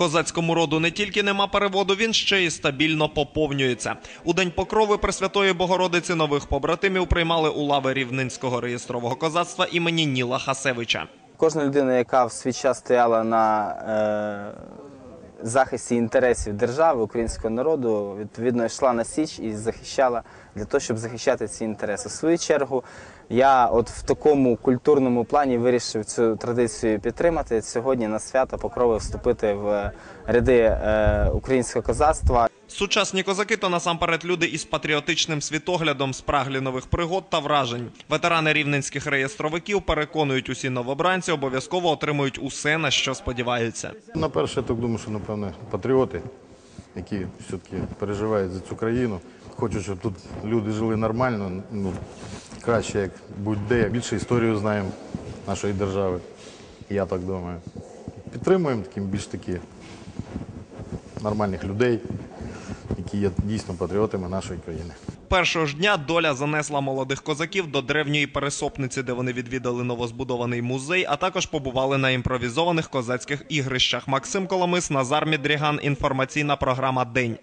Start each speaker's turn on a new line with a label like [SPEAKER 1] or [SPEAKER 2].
[SPEAKER 1] Козацькому роду не тільки нема переводу, він ще й стабільно поповнюється. У день покрови Пресвятої Богородиці нових побратимів приймали у лави Рівненського реєстрового козацтва імені Ніла Хасевича.
[SPEAKER 2] Кожна людина, яка в свій час стояла на е, захисті інтересів держави, українського народу, відповідно йшла на січ і захищала для того, щоб захищати ці інтереси. В свою чергу, я от в такому культурному плані вирішив цю традицію підтримати. Сьогодні на свято покрови вступити в ряди е, українського козацтва.
[SPEAKER 1] Сучасні козаки то насамперед люди із патріотичним світоглядом, спраглі нових пригод та вражень. Ветерани рівненських реєстровиків переконують усі новобранці, обов'язково отримують усе, на що сподіваються.
[SPEAKER 3] На перше, я так думаю, що напевне патріоти, які все-таки переживають за цю країну, хочуть, щоб тут люди жили нормально, ну краще як будь-де. Більше історію знаємо нашої держави. Я так думаю. Підтримуємо таким більш такі нормальних людей, які є дійсно патріотами нашої країни.
[SPEAKER 1] Першого ж дня доля занесла молодих козаків до древньої пересопниці, де вони відвідали новозбудований музей, а також побували на імпровізованих козацьких ігрищах. Максим Коломис, Назар Мідріган. Інформаційна програма День.